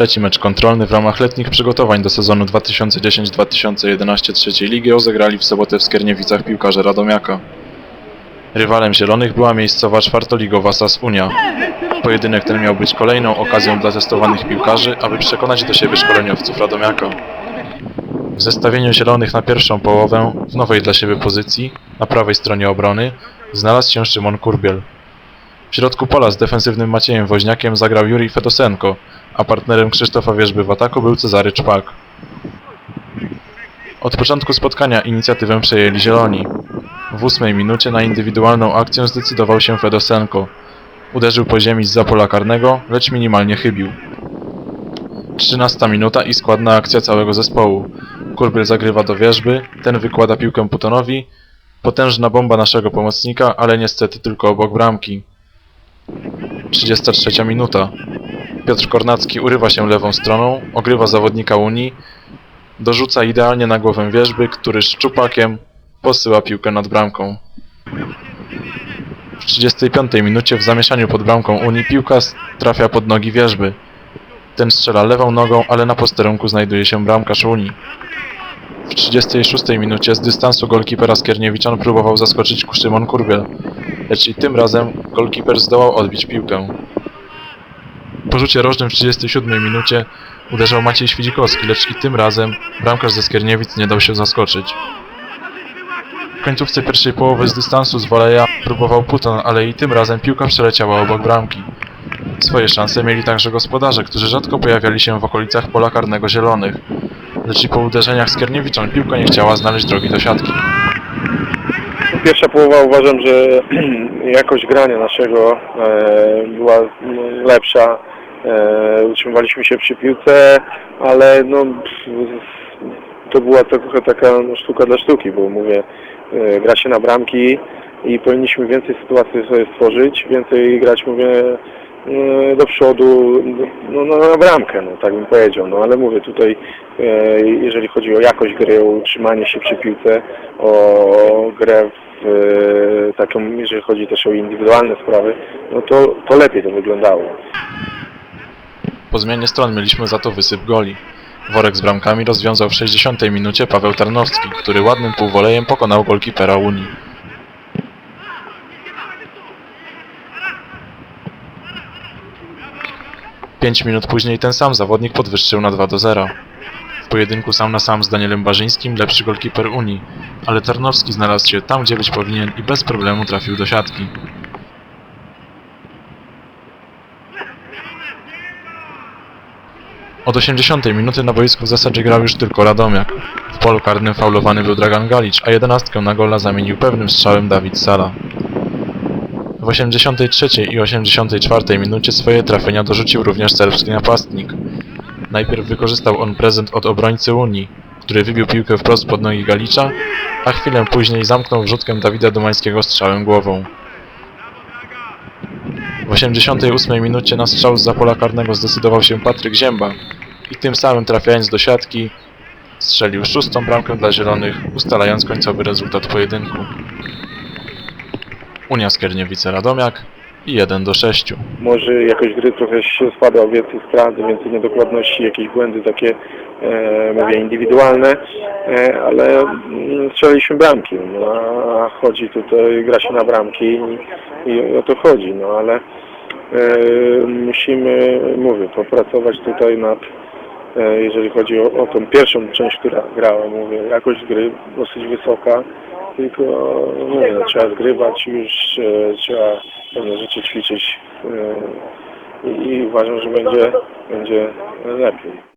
Trzeci mecz kontrolny w ramach letnich przygotowań do sezonu 2010-2011 trzeciej ligi rozegrali w sobotę w Skierniewicach piłkarze Radomiaka. Rywalem zielonych była miejscowa czwartoligowa SAS Unia. Pojedynek ten miał być kolejną okazją dla testowanych piłkarzy, aby przekonać do siebie szkoleniowców Radomiaka. W zestawieniu zielonych na pierwszą połowę, w nowej dla siebie pozycji, na prawej stronie obrony, znalazł się Szymon Kurbiel. W środku pola z defensywnym Maciejem Woźniakiem zagrał Jurij Fedosenko, a partnerem Krzysztofa Wierzby w ataku był Cezary Czpak. Od początku spotkania inicjatywę przejęli zieloni. W ósmej minucie na indywidualną akcję zdecydował się Fedosenko. Uderzył po ziemi z pola karnego, lecz minimalnie chybił. 13 minuta i składna akcja całego zespołu. Kurbiel zagrywa do wierzby, ten wykłada piłkę Putonowi. Potężna bomba naszego pomocnika, ale niestety tylko obok bramki. 33 minuta. Piotr Kornacki urywa się lewą stroną, ogrywa zawodnika Unii, dorzuca idealnie na głowę wierzby, który szczupakiem posyła piłkę nad bramką. W 35 minucie w zamieszaniu pod bramką Unii piłka trafia pod nogi wierzby. Ten strzela lewą nogą, ale na posterunku znajduje się bramkarz Unii. W 36 minucie z dystansu golkipera Skierniewiczan próbował zaskoczyć Szymon Kurbiel, lecz i tym razem golkiper zdołał odbić piłkę. Po rzucie rożnym w 37 minucie uderzał Maciej Świdzikowski, lecz i tym razem bramkarz ze Skierniewic nie dał się zaskoczyć. W końcówce pierwszej połowy z dystansu z woleja próbował Puton, ale i tym razem piłka przeleciała obok bramki. Swoje szanse mieli także gospodarze, którzy rzadko pojawiali się w okolicach pola karnego zielonych. Lecz i po uderzeniach Skierniewiczan piłka nie chciała znaleźć drogi do siatki. Pierwsza połowa uważam, że jakość grania naszego e, była lepsza. E, utrzymywaliśmy się przy piłce, ale no, to była trochę taka no, sztuka dla sztuki, bo mówię, e, gra się na bramki i powinniśmy więcej sytuacji sobie stworzyć, więcej grać, mówię, e, do przodu, no, no na bramkę, no tak bym powiedział, no ale mówię tutaj, e, jeżeli chodzi o jakość gry, o utrzymanie się przy piłce, o grę w e, taką, jeżeli chodzi też o indywidualne sprawy, no to, to lepiej to wyglądało. Po zmianie stron mieliśmy za to wysyp goli. Worek z bramkami rozwiązał w 60 minucie Paweł Tarnowski, który ładnym półwolejem pokonał golkipera Unii. Pięć minut później ten sam zawodnik podwyższył na 2 do 0. W pojedynku sam na sam z Danielem Barzyńskim lepszy golkiper Unii, ale Tarnowski znalazł się tam, gdzie być powinien i bez problemu trafił do siatki. Od 80 minuty na boisku w zasadzie grał już tylko Radomiak. W polu karnym faulowany był Dragan Galicz, a jedenastkę na gola zamienił pewnym strzałem Dawid Sala. W 83 i 84 minucie swoje trafienia dorzucił również serbski napastnik. Najpierw wykorzystał on prezent od obrońcy Unii, który wybił piłkę wprost pod nogi Galicza, a chwilę później zamknął wrzutkę Dawida Domańskiego strzałem głową. W 88 minucie na strzał z pola karnego zdecydował się Patryk Zięba i tym samym trafiając do siatki strzelił szóstą bramkę dla zielonych, ustalając końcowy rezultat pojedynku. Unia Skierniewice Radomiak i 1 do 6. może jakość gry trochę się spadła, więcej strat, więcej niedokładności, jakieś błędy takie, e, mówię, indywidualne, e, ale mm, strzeliliśmy bramki, no, a chodzi tutaj, gra się na bramki i, i o to chodzi, no ale e, musimy, mówię, popracować tutaj nad, e, jeżeli chodzi o, o tą pierwszą część, która grała, mówię, jakość gry dosyć wysoka, tylko no, trzeba zgrywać już, e, trzeba pewne rzeczy ćwiczyć e, i, i uważam, że będzie, będzie lepiej.